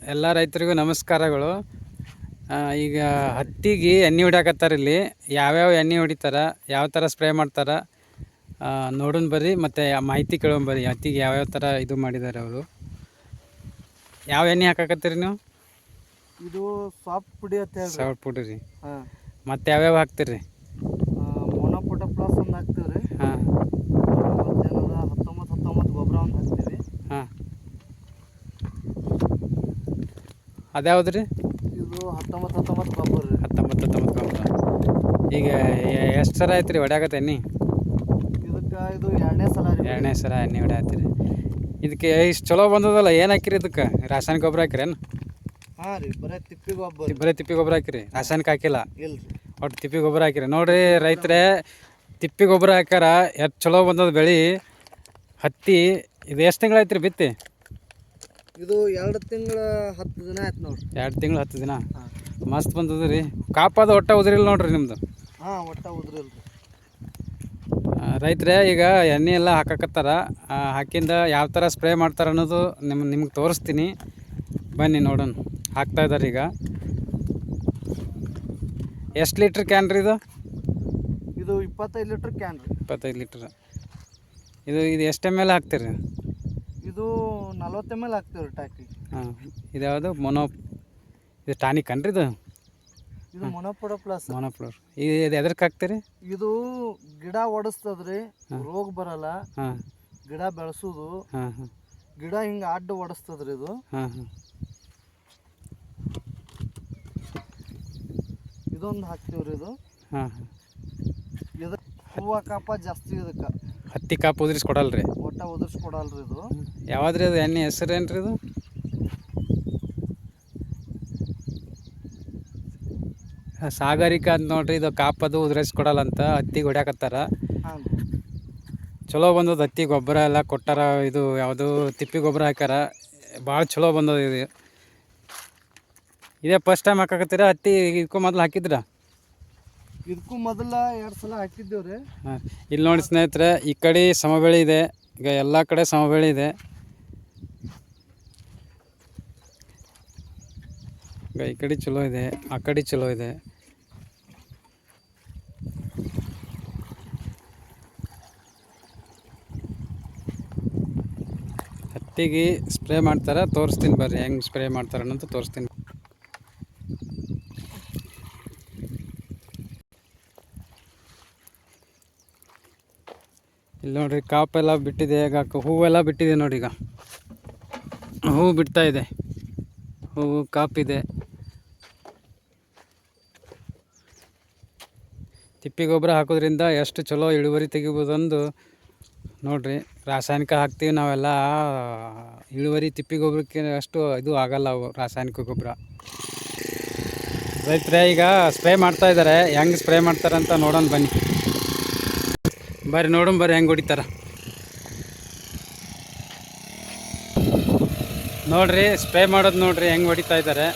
ಎಲ್ಲ ರೈತರಿಗೂ ನಮಸ್ಕಾರಗಳು. ಈಗ ಹತ್ತಿಗೆ ಎಣ್ಣೆ ಹೊಡಿಯಾಕತ್ತಾರ ಇಲ್ಲಿ. ಯಾವ್ಯಾವ ಎಣ್ಣೆ ಹೊಡಿತಾರ ಯಾವ ಥರ ಸ್ಪ್ರೇ ಮಾಡ್ತಾರ ನೋಡೋಣ ಬರ್ರಿ ಮತ್ತು ಮಾಹಿತಿ ಕೇಳೋಣ ಬರ್ರಿ ಹತ್ತಿಗೆ ಯಾವ್ಯಾವ ಥರ ಇದು ಮಾಡಿದ್ದಾರೆ ಅವರು. ಯಾವ ಎಣ್ಣೆ ಹಾಕಾಕತ್ತೀರಿ ನೀವು? ಇದು ಸಾಫ್ಟ್ ಪುಡಿ ಅಂತ ಸಾವಿರ ಪುಡಿ ರೀ. ಹಾಂ. ಮತ್ತು ಯಾವ್ಯಾವ ಹಾಕ್ತೀರಿ ಮೊನೋಪೊಟ ಪ್ಲಸ್ ಒಂದು ಹಾಕ್ತೀವಿ ರೀ ಹಾಂ ಮತ್ತೇನದ ಹತ್ತೊಂಬತ್ತು ಹತ್ತೊಂಬತ್ತು ಗೊಬ್ಬರ ಒಂದು ಹಾಕ್ತೀವಿ ಹಾಂ ಅದ್ಯಾವ್ದು ರೀ ಇದು ಹತ್ತೊಂಬತ್ತು ಹತ್ತೊಂಬತ್ತು ಗೊಬ್ಬರ ರೀ. ಹತ್ತೊಂಬತ್ತು ಈಗ ಎಷ್ಟು ಸರ ಆಯ್ತು ರೀ ಹೊಡ್ಯಾಗತ್ತೆ ಎಣ್ಣೆ? ಇದಕ್ಕೆ ಇದು ಎರಡನೇ ಸಲ ಎರಡನೇ ಸಲ ಎಣ್ಣೆ ಹೊಡ್ಯಾತ್ರಿ ಇದಕ್ಕೆ ಇಷ್ಟು ಚಲೋ ಬಂದದಲ್ಲ ಏನು ಹಾಕಿರಿ ಇದಕ್ಕೆ? ರಾಸಾಯನಿಕ ಗೊಬ್ಬರ ಹಾಕಿರೇನು ಹಾಂ ರೀ ಬರೀ ತಿಪ್ಪಿ ಗೊಬ್ಬರ ಬರೀ ತಿಪ್ಪಿ ಗೊಬ್ಬರ ಹಾಕಿರಿ ರಾಸಾಯನಿಕ ಹಾಕಿಲ್ಲ? ಇಲ್ಲ ರೀ ಒಟ್ಟು ತಿಪ್ಪಿ ಗೊಬ್ಬರ ಹಾಕಿರಿ. ನೋಡ್ರಿ ರೈತರೇ ತಿಪ್ಪಿ ಗೊಬ್ಬರ ಹಾಕ್ಯಾರ ಎಷ್ಟು ಚಲೋ ಬಂದದ ಬೆಳೆ. ಹತ್ತಿ ಇದು ಎಷ್ಟು ತಿಂಗಳಾಯ್ತು ರೀ ಬಿತ್ತಿ? ಇದು ಎರಡು ತಿಂಗಳ ಹತ್ತು ದಿನ ಆಯ್ತು ನೋಡ್ರಿ. ಎರಡು ತಿಂಗಳು ಹತ್ತು ದಿನ? ಮಸ್ತ್ ಬಂದದ ರೀ. ಕಾಪಾದ ಒಟ್ಟ ಉದ್ರಿಲ್ಲ ನೋಡ್ರಿ ನಿಮ್ದು? ಹಾಂ ಒಟ್ಟ ಉದ್ರಿಲ್ಲ ರೈತರೇ ಈಗ ಎಣ್ಣೆ ಎಲ್ಲ ಹಾಕಕತ್ತಾರ. ಹಾಕಿಂದ ಯಾವ ಥರ ಸ್ಪ್ರೇ ಮಾಡ್ತಾರೆ ಅನ್ನೋದು ನಿಮ್ಮ ನಿಮ್ಗೆ ತೋರಿಸ್ತೀನಿ. ಬನ್ನಿ ನೋಡೋಣ. ಹಾಕ್ತಾ ಇದ್ದಾರೆ ಈಗ. ಎಷ್ಟು ಲೀಟ್ರ್ ಕ್ಯಾನ್ ರೀ ಇದು? ಇದು ಇಪ್ಪತ್ತೈದು ಲೀಟ್ರ್ ಕ್ಯಾನ್ ರೀ. ಇಪ್ಪತ್ತೈದು ಲೀಟ್ರ್. ಇದು ಇದು ಎಷ್ಟು ಎಂ ಎಲ್ ಹಾಕ್ತೀರಿ? ಇದು ನಲ್ವತ್ತು ಎಂ ಎಲ್ ಹಾಕ್ತೀವಿ ರೀ ಟ್ಯಾಕಿ ಹಾಂ ಇದು ಯಾವುದು? ಮೊನೋ ಇದು ಟಾನಿಕ್ ಅನ್ರಿ ಇದು? ಇದು ಮೊನೋಪೊಡ ಪ್ಲಸ್ ಮೊನೋಫ್ಲೋರ್ ಇದು ಇದು ಎದಕ್ಕೆ ಹಾಕ್ತೀರಿ? ಇದು ಗಿಡ ಒಡಿಸ್ತದ್ರಿ ರೋಗ ಬರಲ್ಲ. ಹಾಂ. ಗಿಡ ಬೆಳೆಸೋದು. ಹಾಂ ಹಾಂ. ಗಿಡ ಹಿಂಗೆ ಅಡ್ಡ ಒಡಿಸ್ತದ್ರಿ ಇದು. ಹಾಂ ಹಾಂ. ಇದೊಂದು ಹಾಕ್ತೀವ್ರಿ ಇದು. ಹಾಂ ಹಾಂ. ಇದು ಹೂವು ಕಾಪ ಜಾಸ್ತಿ ಇದಕ್ಕೆ. ಹತ್ತಿ ಕಾಪು ಉದ್ರಿಸಿ ಕೊಡಲ್ಲ ರೀ ಒಟ್ಟ ಉದುರ್ಸ್ಕೊಡಲ್ರಿ ಇದು. ಯಾವ್ದ್ರಿ ಅದು? ಎಣ್ಣೆ ಹೆಸರು ಏನು ರೀ ಇದು ಸಾಗರಿಕ ಅಂತ ನೋಡ್ರಿ ಇದು ಕಾಪದು ಉದ್ರಸ್ ಕೊಡಲ್ಲ ಅಂತ ಹತ್ತಿಗೆ ಹೊಡ್ಯಾಕತ್ತಾರ. ಹಾಂ. ಚಲೋ ಬಂದದ ಹತ್ತಿ ಗೊಬ್ಬರ ಎಲ್ಲ ಕೊಟ್ಟಾರ ಇದು ಯಾವುದು ತಿಪ್ಪಿ ಗೊಬ್ಬರ ಹಾಕ್ಯಾರ. ಭಾಳ ಚಲೋ ಬಂದದ ಇದು. ಇದೇ ಫಸ್ಟ್ ಟೈಮ್ ಹಾಕಾಕತ್ತೀರ? ಹತ್ತಿ ಇದಕ್ಕೂ ಮೊದಲು ಹಾಕಿದ್ರ? ಇದಕ್ಕೂ ಮೊದಲ ಎರಡು ಸಲ ಹಾಕಿದ್ದೇವ್ರಿ. ಹಾಂ ಇಲ್ಲಿ ನೋಡಿ ಸ್ನೇಹಿತರೆ ಈ ಕಡೆ ಸಮಬೆಳೆ ಇದೆ. ಈಗ ಎಲ್ಲ ಕಡೆ ಸಮಬೆಳೆ ಇದೆ. ಈಗ ಈ ಕಡೆ ಚಲೋ ಇದೆ, ಆ ಕಡೆ ಚಲೋ ಇದೆ. ಹತ್ತಿಗೆ ಸ್ಪ್ರೇ ಮಾಡ್ತಾರೆ? ತೋರಿಸ್ತೀನಿ ಬರ್ರಿ, ಹೆಂಗೆ ಸ್ಪ್ರೇ ಮಾಡ್ತಾರೆ ಅನ್ನೋದು ತೋರಿಸ್ತೀನಿ. ಇಲ್ಲಿ ನೋಡ್ರಿ, ಕಾಪೆಲ್ಲ ಬಿಟ್ಟಿದೆ ಈಗ ಹೂವೆಲ್ಲ ಬಿಟ್ಟಿದೆ ನೋಡಿ ಈಗ. ಹೂವು ಬಿಡ್ತಾ ಇದೆ. ಹೂವು ಕಾಪಿದೆ. ತಿಪ್ಪಿ ಗೊಬ್ಬರ ಹಾಕೋದ್ರಿಂದ ಎಷ್ಟು ಚಲೋ ಇಳುವರಿ ತೆಗಿಬೋದಂದು ನೋಡ್ರಿ. ರಾಸಾಯನಿಕ ಹಾಕ್ತೀವಿ ನಾವೆಲ್ಲ, ಇಳುವರಿ ತಿಪ್ಪಿ ಗೊಬ್ಬರಕ್ಕೆ ಅಷ್ಟು ಇದು ಆಗಲ್ಲ ಅವು, ರಾಸಾಯನಿಕ ಗೊಬ್ಬರ. ರೈತರೇ ಈಗ ಸ್ಪ್ರೇ ಮಾಡ್ತಾ ಇದ್ದಾರೆ ಹೆಂಗೆ ಸ್ಪ್ರೇ ಮಾಡ್ತಾರಂತ ನೋಡೋಣ ಬನ್ನಿ. ಬರ್ರಿ ನೋಡೋಣ ಬರ್ರಿ ಹೆಂಗೆ ಹೊಡಿತಾರ. ನೋಡ್ರಿ ಸ್ಪ್ರೇ ಮಾಡೋದು ನೋಡ್ರಿ ಹೆಂಗೆ ಹೊಡಿತಾ ಇದ್ದಾರೆ